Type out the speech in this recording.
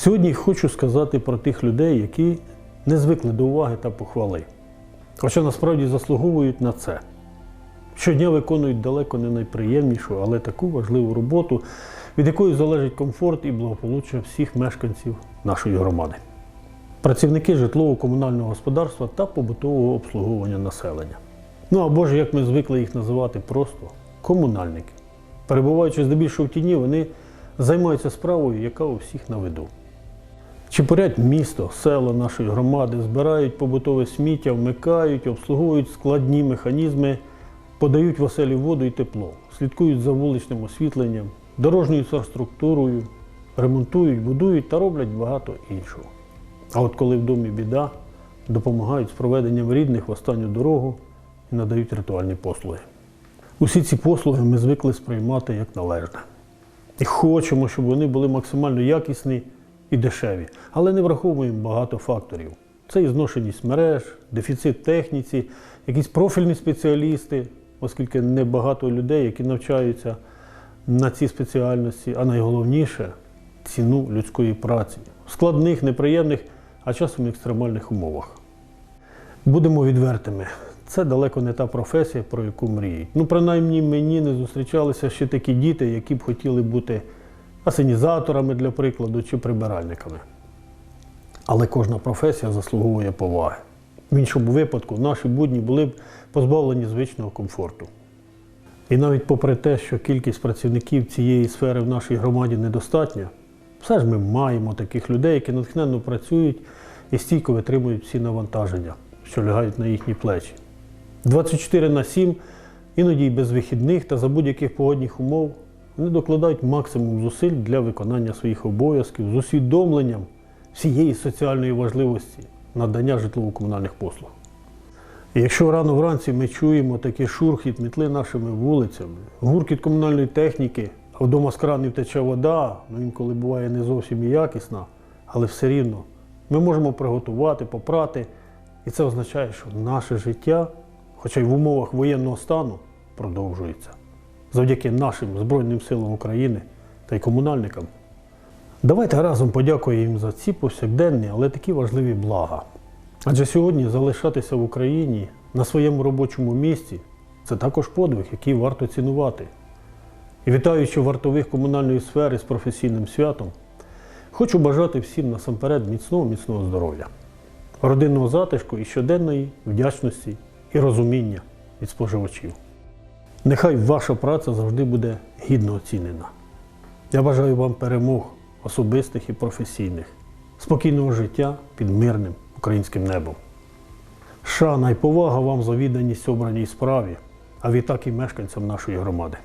Сьогодні хочу сказати про тих людей, які не звикли до уваги та похвали, хоча насправді заслуговують на це. Щодня виконують далеко не найприємнішу, але таку важливу роботу, від якої залежить комфорт і благополуччя всіх мешканців нашої громади. Працівники житлово-комунального господарства та побутового обслуговування населення. Ну або ж, як ми звикли їх називати просто комунальники. Перебуваючи здебільшого в тіні, вони займаються справою, яка у всіх на виду. Чепурять місто, село нашої громади, збирають побутове сміття, вмикають, обслуговують складні механізми, подають в оселі воду і тепло, слідкують за вуличним освітленням, дорожньою інфраструктурою, ремонтують, будують та роблять багато іншого. А от коли в домі біда, допомагають з проведенням рідних в останню дорогу і надають ритуальні послуги. Усі ці послуги ми звикли сприймати як належне. І хочемо, щоб вони були максимально якісні і дешеві, але не враховуємо багато факторів. Це і зношеність мереж, дефіцит техніці, якісь профільні спеціалісти, оскільки небагато людей, які навчаються на цій спеціальності, а найголовніше ціну людської праці в складних, неприємних, а часом екстремальних умовах. Будемо відвертими. Це далеко не та професія, про яку мріють. Ну, принаймні, мені не зустрічалися ще такі діти, які б хотіли бути асенізаторами, для прикладу, чи прибиральниками. Але кожна професія заслуговує поваги. В іншому випадку наші будні були б позбавлені звичного комфорту. І навіть попри те, що кількість працівників цієї сфери в нашій громаді недостатня, все ж ми маємо таких людей, які натхненно працюють і стійко витримують всі навантаження, що лягають на їхні плечі. 24 на 7, іноді й без вихідних та за будь-яких погодних умов, вони докладають максимум зусиль для виконання своїх обов'язків з усвідомленням всієї соціальної важливості надання житлово-комунальних послуг. І якщо рано вранці ми чуємо такий шурхіт мітли нашими вулицями, гуркіт комунальної техніки, а вдома з кранів тече вода, ну інколи буває не зовсім якісна, але все рівно ми можемо приготувати, попрати. І це означає, що наше життя, хоча й в умовах воєнного стану, продовжується. Завдяки нашим Збройним силам України та й комунальникам. Давайте разом подякуємо їм за ці повсякденні, але такі важливі блага. Адже сьогодні залишатися в Україні на своєму робочому місці це також подвиг, який варто цінувати. І вітаючи вартових комунальної сфери з професійним святом, хочу бажати всім насамперед міцного, міцного здоров'я, родинного затишку і щоденної вдячності і розуміння від споживачів. Нехай ваша праця завжди буде гідно оцінена. Я бажаю вам перемог особистих і професійних, спокійного життя під мирним українським небом. Шана і повага вам за відданість обраній справі, а відтак і мешканцям нашої громади.